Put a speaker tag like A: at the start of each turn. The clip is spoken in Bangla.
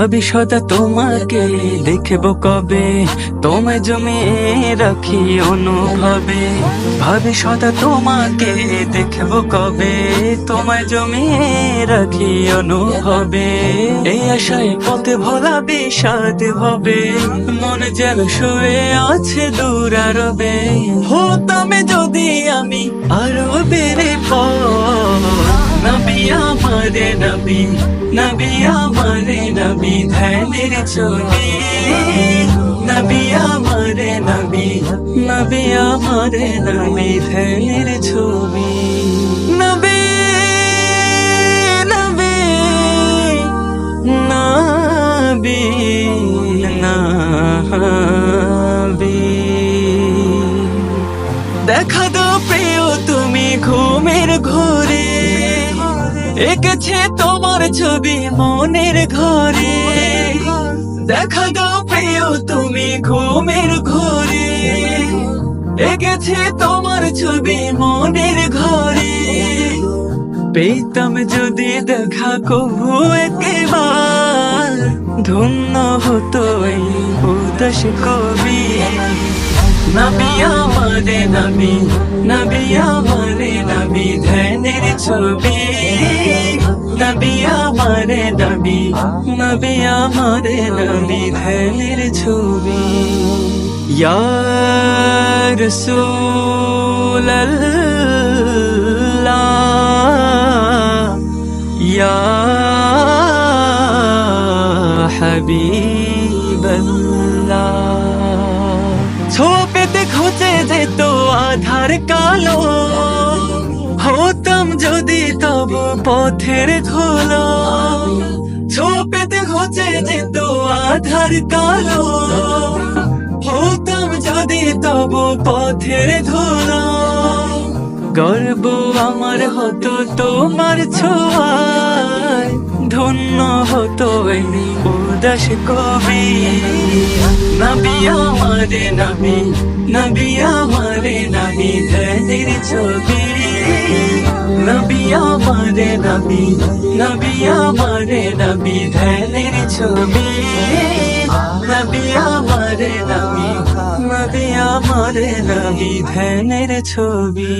A: ভাবি সদা তোমাকে দেখব কবে? তোমায় জমিয়ে রাখি অনুভবে। ভাবি তোমাকে দেখব কবে? তোমায় জমিয়ে রাখি অনুভবে। এই আশায় পথে ভোলা বিষাদ হবে। মনে যেন শুয়ে আছে দূর আরবে। হতাম যদি আমি আরও বেড়ে পর নবী আমারে নবী নবী আমারে নবী ধ্যানের ছবি নবী আমারে নবী নবী আমারে নবী ধ্যানের ছবি। দেখা দাও প্রিয়, তুমি ঘুমের ঘরে। এঁকেছে তোমার ছবি মনের ঘরে। দেখা দাও প্রিয়, তুমি ঘুমের ঘরে। এঁকেছে তোমার ছবি মনের ঘরে। পেতাম যদি দেখা কবু একবার, ধন্য হতো এই উদাস কবি। নবী আমারে নবী নবী আমারে নবী ধ্যানের ছবি। নবী আমারে নবী নবী আমারে নবী ধ্যানের ছবি। ইয়া রাসূলাল্লাহ, ইয়া হাবিবাল্লাহ। ছোপেতে খুঁজে যেত আধার কালো হতাম যদি তব পথের ধুলো ছোপেতে খুঁজে যেত আধার কালো হতাম যদি তব পথের ধুলো গর্ব আমার হতো তোমার ছোঁয়ায় ধন্য হতো এই উদাস কবি। নবী আমারে নবী নবী আমারে নবী ধ্যানের ছবি। নবী আমারে নবী নবী আমারে নবী ধ্যানের ছবি। নবী আমারে নবী নবী আমারে নবী ধ্যানের ছবি।